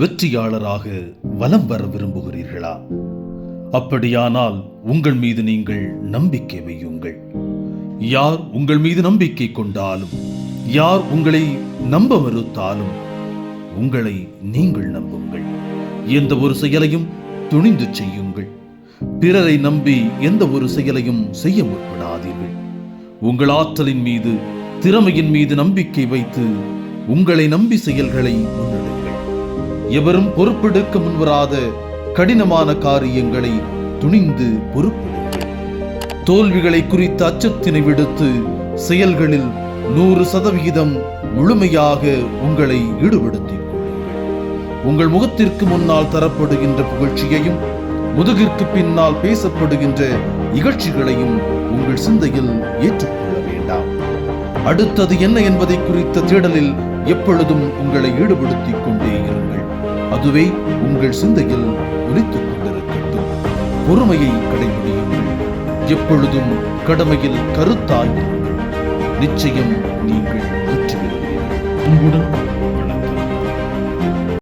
வெற்றியாளராக வலம் வர விரும்புகிறீர்களா? அப்படியானால் உங்கள் மீது நீங்கள் நம்பிக்கை வையுங்கள். யார் உங்கள் மீது நம்பிக்கை கொண்டாலும் யார் உங்களை நம்ப மறுத்தாலும் உங்களை நீங்கள் நம்புங்கள். எந்த ஒரு செயலையும் துணிந்து செய்யுங்கள். பிறரை நம்பி எந்த ஒரு செயலையும் செய்ய முற்படாதீர்கள். உங்கள் ஆற்றலின் மீது திறமையின் மீது நம்பிக்கை வைத்து உங்களை நம்பி செயல்களை எவரும் பொறுப்பெடுக்க முன்வராத கடினமான காரியங்களை துணிந்து பொறுப்பெடுங்கள் தோல்விகளை குறித்த அச்சத்தினை விடுத்து செயல்களில் நூறு சதவிகிதம் முழுமையாக உங்களை ஈடுபடுத்திக் உங்கள் முகத்திற்கு முன்னால் தரப்படுகின்ற புகழ்ச்சியையும் முதுகிற்கு பின்னால் பேசப்படுகின்ற இகழ்ச்சிகளையும் உங்கள் சிந்தையில் ஏற்றுக்கொள்ள வேண்டாம். அடுத்தது என்ன என்பதை குறித்த தேடலில் எப்பொழுதும் உங்களை ஈடுபடுத்திக் கொண்டே அதுவே உங்கள் சிந்தையில் ஒலித்துக் கொண்டிருக்கட்டும். பொறுமையை கடைபிடியுங்கள். எப்பொழுதும் கடமையில் கருத்தாய் நிச்சயம் நீங்கள் வெற்றி பெறுவீர்கள். அன்புடன்